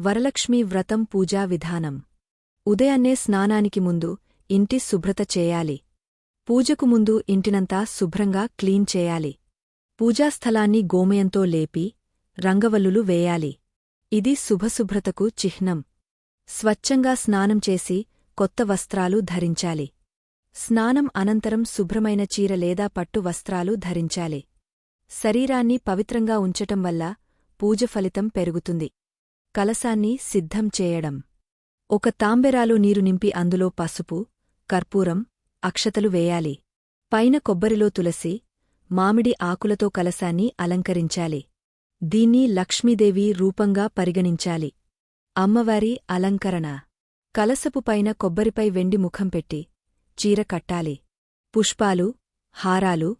వరలక్ష్మి వ్రతం పూజా విధానం. ఉదయాన్నే స్నానానికి ముందు ఇంటి శుభ్రత చేయాలి. పూజకు ముందు ఇంటినంతా శుభ్రంగా క్లీన్ చేయాలి. పూజాస్థలాన్ని గోమయంతో లేపి రంగవల్లులు వేయాలి. ఇది శుభశుభ్రతకు చిహ్నం. స్వచ్ఛంగా స్నానం చేసి కొత్త వస్త్రాలు ధరించాలి. స్నానం అనంతరం శుభ్రమైన చీర లేదా పట్టు వస్త్రాలు ధరించాలి. శరీరాన్ని పవిత్రంగా ఉంచటం వల్ల పూజ ఫలితం పెరుగుతుంది. కలసాన్ని సిద్ధం చేయడం. ఒక తాంబెరాలో నీరు నింపి అందులో పసుపు కర్పూరం అక్షతలు వేయాలి. పైన కొబ్బరిలో తులసి మామిడి ఆకులతో కలసాన్ని అలంకరించాలి. దీన్ని లక్ష్మీదేవి రూపంగా పరిగణించాలి. అమ్మవారి అలంకరణ. కలసపు పైన కొబ్బరిపై వెండి ముఖం పెట్టి చీర కట్టాలి. పుష్పాలు హారాలు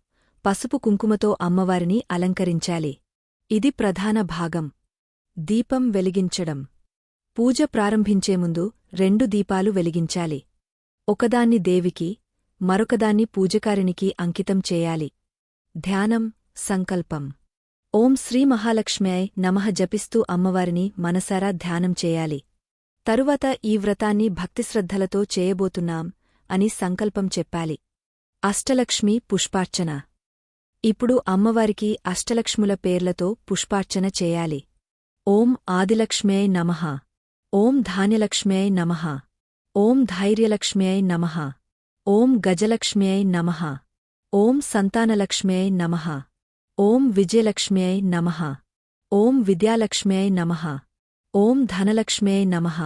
పసుపు కుంకుమతో అమ్మవారిని అలంకరించాలి. ఇది ప్రధాన భాగం. దీపం వెలిగించడం. పూజ ప్రారంభించే ముందు రెండు దీపాలు వెలిగించాలి. ఒకదాన్ని దేవికి మరొకదాన్ని పూజకారినికి అంకితం చేయాలి. ధ్యానం సంకల్పం. ఓం శ్రీ మహాలక్ష్మ్యాయ్ నమః జపిస్తూ అమ్మవారిని మనసారా ధ్యానం చేయాలి. తరువాత ఈ వ్రతాన్ని భక్తిశ్రద్ధలతో చేయబోతున్నాం అని సంకల్పం చెప్పాలి. అష్టలక్ష్మి పుష్పార్చన. ఇప్పుడు అమ్మవారికి అష్టలక్ష్ముల పేర్లతో పుష్పార్చన చేయాలి. ఓం ఆదిలక్ష్మ్యై నమః. ఓం ధాన్యలక్ష్మ్యై నమః. ఓం ధైర్యలక్ష్మ్యై నమః. ఓం గజలక్ష్మ్యై నమః. ఓం సంతానలక్ష్మ్యై నమః. ఓం విజయలక్ష్మ్యై నమః. ఓం విద్యాలక్ష్మ్యై నమః. ఓం ధనలక్ష్మ్యై నమః.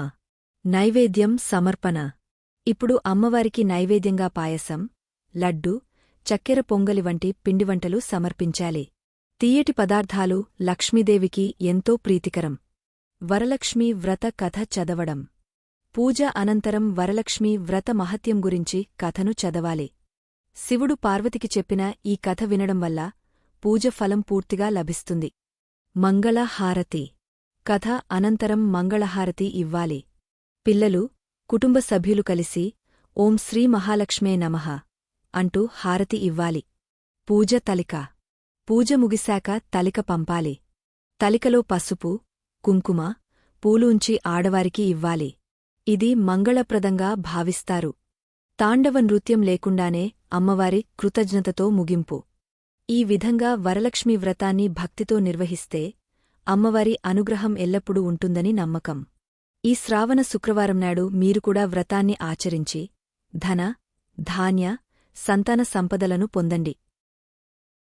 నైవేద్యం సమర్పణ. ఇప్పుడు అమ్మవారికి నైవేద్యంగా పాయసం లడ్డు చక్కెర పొంగలి వంటి పిండివంటలు సమర్పించాలి. తీయటి పదార్థాలు లక్ష్మీదేవికి ఎంతో ప్రీతికరం. వరలక్ష్మి వ్రత కథ చదవడం. పూజ అనంతరం వరలక్ష్మి వ్రత మహత్యం గురించి కథను చదవాలి. శివుడు పార్వతికి చెప్పిన ఈ కథ వినడం వల్ల పూజ ఫలం పూర్తిగా లభిస్తుంది. మంగళహారతి. కథ అనంతరం మంగళహారతి ఇవ్వాలి. పిల్లలు కుటుంబ సభ్యులు కలిసి ఓం శ్రీ మహాలక్ష్మే నమః అంటూ హారతి ఇవ్వాలి. పూజ తలిక. పూజ ముగిశాక తలిక పంపాలి. తలికలో పసుపు కుంకుమ పూలుంచి ఆడవారికి ఇవ్వాలి. ఇది మంగళప్రదంగా భావిస్తారు. తాండవ నృత్యం లేకుండానే అమ్మవారి కృతజ్ఞతతో ముగింపు. ఈ విధంగా వరలక్ష్మి వ్రతాన్ని భక్తితో నిర్వహిస్తే అమ్మవారి అనుగ్రహం ఎల్లప్పుడూ ఉంటుందని నమ్మకం. ఈ శ్రావణ శుక్రవారం నాడు మీరు కూడా వ్రతాన్ని ఆచరించి ధన ధాన్య సంతాన సంపదలను పొందండి.